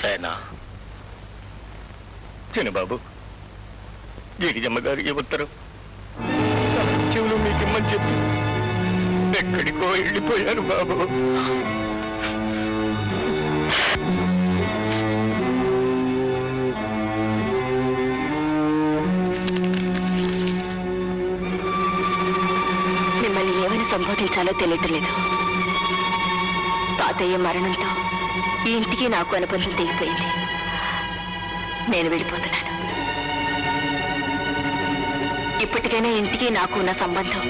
సైనా చిన్నబాబు గిరిజమ్మ గారికి ఉత్తరం? చెవులు మీకు ఇమ్మని చెప్పి. ఎక్కడికో వెళ్ళిపోయారు బాబు. మిమ్మల్ని ఏమని సంబోధించాలో తెలియట్లేదు తాతయ్య మరణంతో ఈ ఇంటికి నాకు అనుబంధం తెగిపోయింది. నేను వెళ్ళిపోతున్నాను ఇప్పటికైనా ఇంటికి నాకు ఉన్న సంబంధం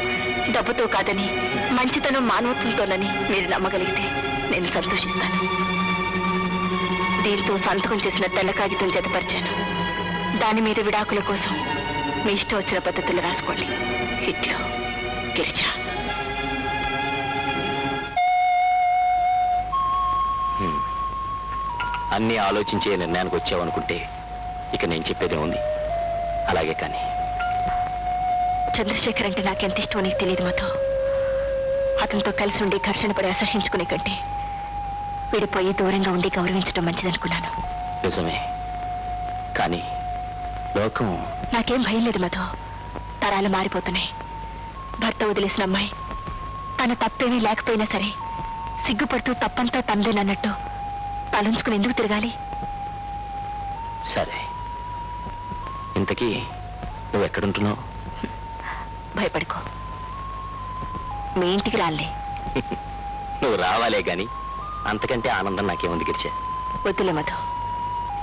డబ్బుతో కాదని మంచితనం మానవత్వంతోనని మీరు నమ్మగలిగితే నేను సంతోషిస్తాను. దీంతో సంతకం చేసిన తెల్ల కాగితం జతపరిచాను. దాని మీద విడాకుల కోసం మీ ఇష్టం వచ్చిన పద్ధతులు రాసుకోండి. ఇట్లో గిరిజా. అన్నీ ఆలోచించే నిర్ణయానికి వచ్చావనుకుంటే ఇక నేను చెప్పేదే ఉంది. అలాగే కానీ. చంద్రశేఖర్ అంటే నాకెంత ఇష్టమో నీకు తెలియదు మాతో అతనితో కలిసి ఉండి ఘర్షణ పడి అసహించుకునే కంటే విడిపోయి దూరంగా ఉండి గౌరవించడం మంచిదనుకున్నాను. నిజమే. కానీ లోకం నాకేం భయం లేదు మధు తరాలు మారిపోతున్నాయి. భర్త వదిలేసిన అమ్మాయి. తన తప్పేమీ లేకపోయినా సరే సిగ్గుపడుతూ తప్పంతా తండ్రినన్నట్టు తలంచుకుని ఎందుకు తిరగాలి? సరే. ఇంతకీ నువ్వు ఎక్కడుంటున్నావు? భయపడుకో. మీ ఇంటికి రాలే నువ్వు రావాలే గాని అంతకంటే ఆనందం నాకేముంది గిరిచా వద్దులే మధు.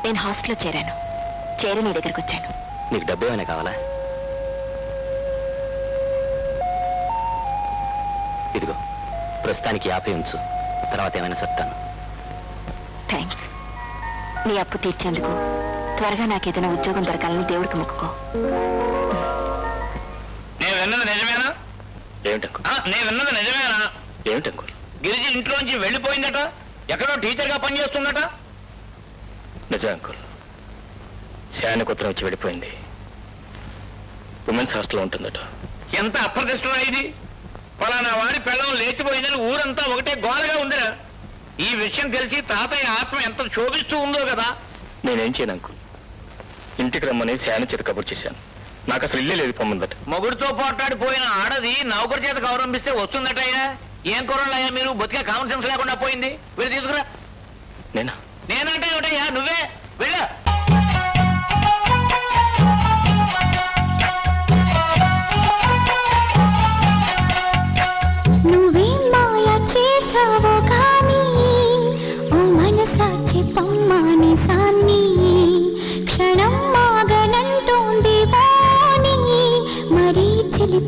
నేను హాస్టల్లో చేరాను. చేరి నీ దగ్గరికి వచ్చాను. నీకు డబ్బు ఏమైనా కావాలా? ఇదిగో ప్రస్తుతానికి యాభై ఉంచు. తర్వాత ఏమైనా చెప్తాను. థ్యాంక్స్ నీ అప్పు తీర్చేందుకు త్వరగా నాకేదైనా ఉద్యోగం దొరకాలని దేవుడికి మొక్కుకో. నేను విన్నది నిజమేనా? ఏమిటంకు ఆ, నేను విన్నది నిజమేనా? ఏమిటంకు గిరిజి ఇంట్లోంచి వెళ్ళిపోయిందట ఎక్కడో టీచర్గా పనిచేస్తుందట. నిజం అంకుల్. శానికి ఉత్తరం వచ్చి వెళ్ళిపోయింది. ఉమెన్స్ హాస్టల్లో ఉంటుందట. ఎంత అప్రదిష్టం ఇది ఫలానా వాడి పిల్లం లేచిపోయిందని ఊరంతా ఒకటే గోలగా ఉందిరా. ఈ విషయం తెలిసి తాతయ్య ఆత్మ ఎంత శోభిస్తూ ఉందో కదా? నేనేం చేయను అంకుల్. ఇంటికి రమ్మని శాని చేత కబుర్ చేశాను. నాకు అసలు ఇల్లే లేదు పొమ్మందట. మొగుడితో పోట్లాడిపోయిన ఆడది నౌకరు చేత గౌరవిస్తే వస్తుందటయ్యా? ఏం కుర్రలయ్యా మీరు? బతికే కామన్ సెన్స్ లేకుండా పోయింది. వెళ్ళి తీసుకురా. నేనా? నేనంటే వెళ్ళా నువ్వేం?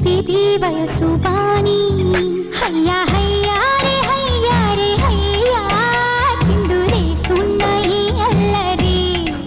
పిది వయసు వాణి